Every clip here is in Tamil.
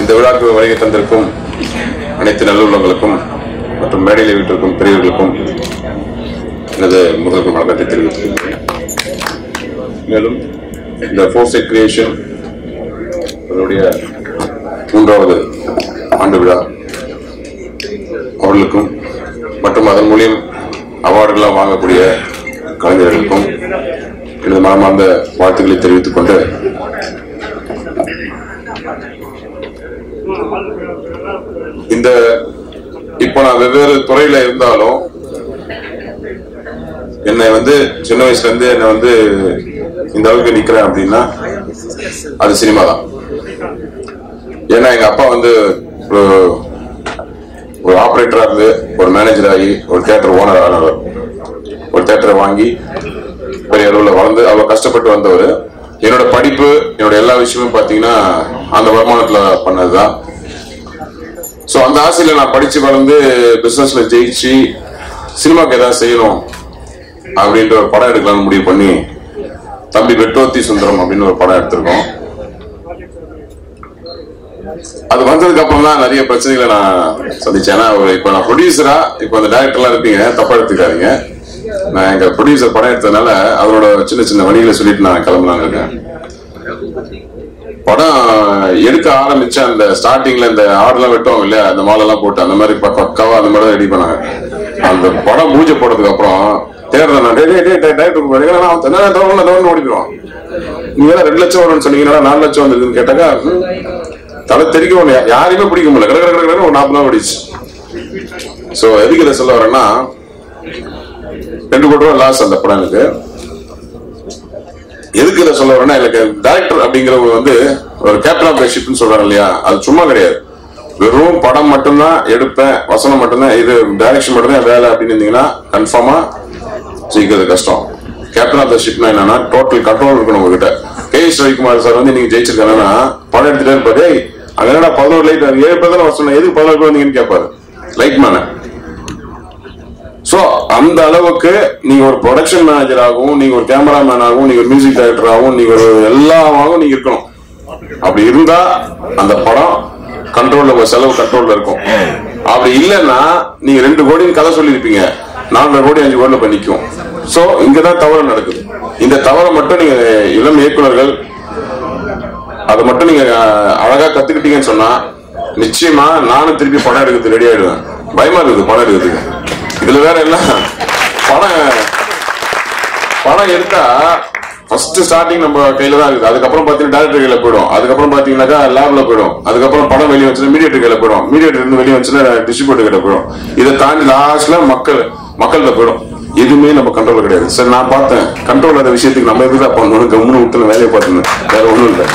இந்த விழாக்கு வருகை தந்திருக்கும் அனைத்து நல்லுள்ளங்களுக்கும் மற்றும் மேடையில் வீட்டிற்கும் பெரியவர்களுக்கும் எனது முதல் வணக்கத்தை தெரிவித்துள்ளேன் மேலும் இந்த ஃபோர்ஸை கிரியேஷன் அவருடைய மூன்றாவது ஆண்டு விழா அவர்களுக்கும் மற்றும் அதன் மூலியம் அவார்டுகளாக வாங்கக்கூடிய கலைஞர்களுக்கும் எனது மனமார்ந்த வாழ்த்துக்களை தெரிவித்துக் கொண்டு இந்த இப்போ நான் வெவ்வேறு துறையில இருந்தாலும் என்னை வந்து சின்ன வயசுல இருந்து என்னை வந்து இந்த அளவுக்கு நிக்கிறேன் அப்படின்னா அது சினிமா தான். ஏன்னா எங்க அப்பா வந்து ஒரு ஒரு ஆபரேட்டரா இருந்து ஒரு மேனேஜர் ஆகி ஒரு தியேட்டர் ஓனர் ஆனவர். ஒரு தியேட்டரை வாங்கி பெரிய அளவில் வளர்ந்து அவ்வளவு கஷ்டப்பட்டு வந்தவர். என்னோட படிப்பு என்னோட எல்லா விஷயமும் பாத்தீங்கன்னா அந்த வருமானத்துல பண்ணதுதான். சோ அந்த ஆசையில நான் படிச்சு வளர்ந்து பிசினஸ்ல ஜெயிச்சு சினிமாக்கு ஏதாவது செய்யணும் அப்படின்ற ஒரு படம் எடுக்கலாம்னு முடிவு பண்ணி தம்பி வெட்டோத்தி சுந்தரம் அப்படின்னு ஒரு படம் எடுத்திருக்கோம். அது வந்ததுக்கு அப்புறம் தான் நிறைய பிரச்சனைகளை நான் சந்திச்சேன். ஏன்னா ஒரு இப்ப நான் ப்ரொடியூசரா இப்ப அந்த டேரக்டர்லாம் இருப்பீங்க தப்பா எடுத்துக்காதீங்க. நான் எங்க ப்ரொடியூசர் படம் எடுத்ததுனால அவரோட சின்ன சின்ன வழிகளை சொல்லிட்டு நான் கிளம்பலான்னு இருக்கேன் படம் எடுக்க ஆரம்பிச்ச அந்த ஸ்டார்டிங்ல இந்த ஆடெல்லாம் வெட்டுவாங்க இல்லையா அந்த மாலெல்லாம் போட்டு அந்த மாதிரி ப- பக்காவா அந்த மாதிரி ரெடி பண்ணாங்க அந்த படம் மூஞ்ச போட்டதுக்கு அப்புறம் தேர்தல் நான் டேய், டேய், நான் அவன் என்ன ஓடிடுவான் நீங்க வேற ரெண்டு லட்சம் வரும்னு சொன்னீங்கன்னா நாலு லட்சம் வந்ததுன்னு கேட்டாக்கா தலை தெரிக்க ஒண்ணு யாரையுமே பிடிக்க முடியல கடை கடை கடை ஒரு நாற்பது நாள் ஓடிச்சு ஸோ எதுக்கு இதை சொல்ல வரேன்னா ரெண்டு கோடி ரூபா லாஸ் அந்த படம் எனக்கு. எதுக்கு இதை சொல்ல வரேன்னா எனக்கு டேரக்டர் அப்படிங்கிறவங்க வந்து ஒரு கேப்டன் ஆஃப் ஷிப்னு சொல்றாங்க இல்லையா? அது சும்மா கிடையாது. வெறும் படம் மட்டும்தான் எடுப்பேன் வசனம் மட்டும்தான் இது டைரக்ஷன் மட்டும்தான் வேலை அப்படின்னு இருந்தீங்கன்னா கன்ஃபார்மா ஜெயிக்கிறது கஷ்டம். கேப்டன் ஆஃப் த ஷிப்னா என்னன்னா டோட்டல் கண்ட்ரோல் இருக்கணும் உங்ககிட்ட. கே. எஸ். ரவிக்குமார் சார் வந்து நீங்க ஜெயிச்சிருக்காங்கன்னா படம் எடுத்துட்டே இருப்பாரு. அங்க என்னடா பதினோரு லைட் ஏழு பேர் தானே வசனம் எதுக்கு பதினோரு வந்தீங்கன்னு கேட்பாரு லைட் மேன ஸோ அந்த அளவுக்கு நீங்க ஒரு ப்ரொடக்ஷன் மேனேஜராகவும் நீங்க ஒரு கேமராமேனாகவும் நீங்க ஒரு மியூசிக் டைரக்டராகவும் நீங்கள் நீங்க ஒரு எல்லாமாகவும் நீங்க இருக்கணும். அப்படி இருந்தா அந்த படம் கண்ட்ரோல்ல உங்க செலவு கண்ட்ரோல்ல இருக்கும். அப்படி இல்லைன்னா நீங்க ரெண்டு கோடின்னு கதை சொல்லியிருப்பீங்க. நாலரை கோடி அஞ்சு கோடியில் பண்ணிக்கும் ஸோ இங்கே இங்கதான் தவறு நடக்குது. இந்த தவறை மட்டும் நீங்க இளம் இயக்குனர்கள் அதை மட்டும் நீங்க அழகா கத்துக்கிட்டீங்கன்னு சொன்னா நிச்சயமா நானும் திருப்பி படம் எடுக்கிறது ரெடி ஆயிடுவேன். பயமா இருக்குது படம் எடுக்கிறதுக்கு. இதுல வேற என்ன படம் படம் எடுத்தா ஃபர்ஸ்ட் ஸ்டார்டிங் நம்ம கையில தான் இருக்குது அதுக்கப்புறம் பாத்தீங்கன்னா டேரக்டர் கையில போயிடும் அதுக்கப்புறம் பாத்தீங்கன்னாக்கா லேப்ல போயிடும் அதுக்கப்புறம் படம் வெளியே வந்துச்சுன்னா மீடியேட்டர் கையில போயிடும் மீடியேட்டர் இருந்து வெளியே வந்துச்சுன்னா டிஸ்ட்ரிபியூட்டர் கையில போயிடும் இதை தாண்டி லாஸ்ட்ல மக்கள் மக்கள்கிட்ட போயிடும் எதுவுமே நம்ம கண்ட்ரோல் கிடையாது சரி நான் பார்த்தேன் கண்ட்ரோல் அந்த விஷயத்துக்கு நம்ம எதுக்கு பண்ணணும் கம்முன்னு விட்டு வேலையை பார்த்துணும் வேற ஒண்ணும் இல்லை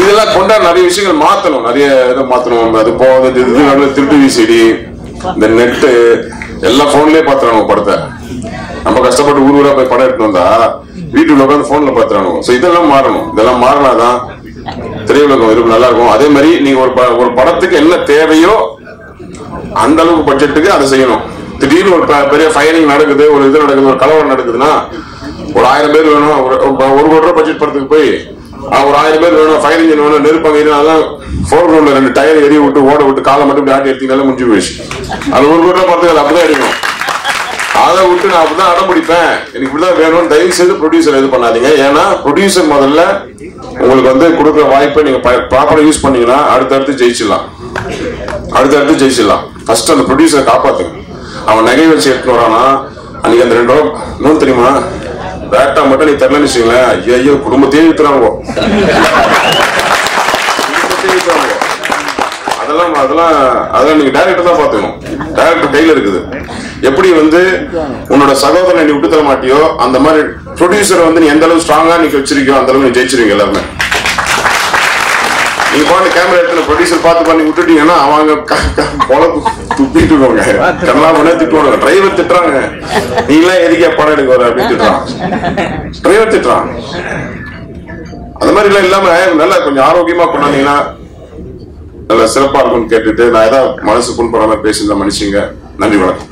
இதெல்லாம் கொண்டா நிறைய விஷயங்கள் மாத்தணும் நிறைய இதை மாத்தணும் அது நடுவுல திருட்டு விசிடி இந்த நெட்டு எல்லா போன்லயே பாத்துறாங்க படத்தை. நம்ம கஷ்டப்பட்டு ஊர் ஊரா போய் படம் எடுத்து வந்தா வீட்டுல உட்காந்து போன்ல பாத்துறாங்க சோ இதெல்லாம் மாறணும். இதெல்லாம் மாறினாதான் திரையுலகம் இருக்கும் நல்லா இருக்கும். அதே மாதிரி நீங்க ஒரு ப- ஒரு படத்துக்கு என்ன தேவையோ அந்த அளவுக்கு பட்ஜெட்டுக்கு அதை செய்யணும். திடீர்னு ஒரு பெரிய ஃபயரிங் நடக்குது ஒரு இது நடக்குது ஒரு கலவரம் நடக்குதுன்னா ஒரு ஆயிரம் பேர் வேணும் ஒரு ஒரு கோடி ரூபாய் பட்ஜெட் படத்துக்கு போய் ஒரு ஆயிரம் பேர் வேணும் ஃபயர் இன்ஜின் வேணும் நெருப்பாங்க இது அதெல்லாம் ஃபோர் கிரவுண்ட்ல ரெண்டு டயர் எரிய விட்டு ஓட விட்டு காலை மட்டும் இப்படி ஆட்டி எடுத்தீங்கனால முடிஞ்சு போயிடுச்சு. அது ஒரு கோடி பார்த்துக்கல அப்படிதான் எடுக்கணும். அதை விட்டு நான் அப்படிதான் அடம் பிடிப்பேன். எனக்கு இப்படிதான் வேணும்னு தயவு செய்து ப்ரொடியூசர் இது பண்ணாதீங்க. ஏன்னா ப்ரொடியூசர் முதல்ல உங்களுக்கு வந்து கொடுக்குற வாய்ப்பை நீங்க ப்ராப்பரா யூஸ் பண்ணீங்கன்னா அடுத்தடுத்து ஜெயிச்சிடலாம். அடுத்தடுத்து ஜெயிச்சிடலாம். ஃபர்ஸ்ட் அந்த ப்ரொடியூசரை காப்பாத்துங்க. அவன் நகை வச்சு எடுத்துன்னு வரானா? அன்னைக்கு அந்த ரெண்டு ரூபா இன்னும் தெரியுமா? பேட்டா மட்டும் நீ தரலன்னு வச்சுங்களேன் ஐயோ குடும்பத்தையே வித்துறாங்க குடும்பத்தையே வித்துறாங்க அதெல்லாம் அதெல்லாம் அதெல்லாம் நீங்க டைரக்டர் தான் பாத்துக்கணும் டைரக்டர் கையில இருக்குது. எப்படி வந்து உன்னோட சகோதரனை நீ விட்டு தர மாட்டியோ அந்த மாதிரி ப்ரொடியூசரை வந்து நீ எந்த அளவு ஸ்ட்ராங்கா நீ வச்சிருக்கியோ அந்த அளவு நீ ஜெயிச்சிருக்கீங்க எல்லாருமே. நீங்க போன கேமரா எடுத்துல ப்ரொடியூசர் பார்த்து பண்ணி விட்டுட்டீங்கன்னா அவங்க பொழப்பு துப்பிட்டு இருக்காங்க கண்ணா பண்ண திட்டுவாங்க டிரைவர் திட்டுறாங்க. நீங்களே எதுக்கே படம் எடுக்க வர அப்படின்னு திட்டுறான். டிரைவர் திட்டுறான். அந்த மாதிரி எல்லாம் இல்லாம நல்லா கொஞ்சம் ஆரோக்கியமா கொண்டாந்தீங்கன்னா நல்லா சிறப்பா இருக்கும்னு கேட்டுட்டு நான் ஏதாவது மனசு புண்படாம பேசியிருந்த மனுஷங்க. நன்றி வணக்கம்.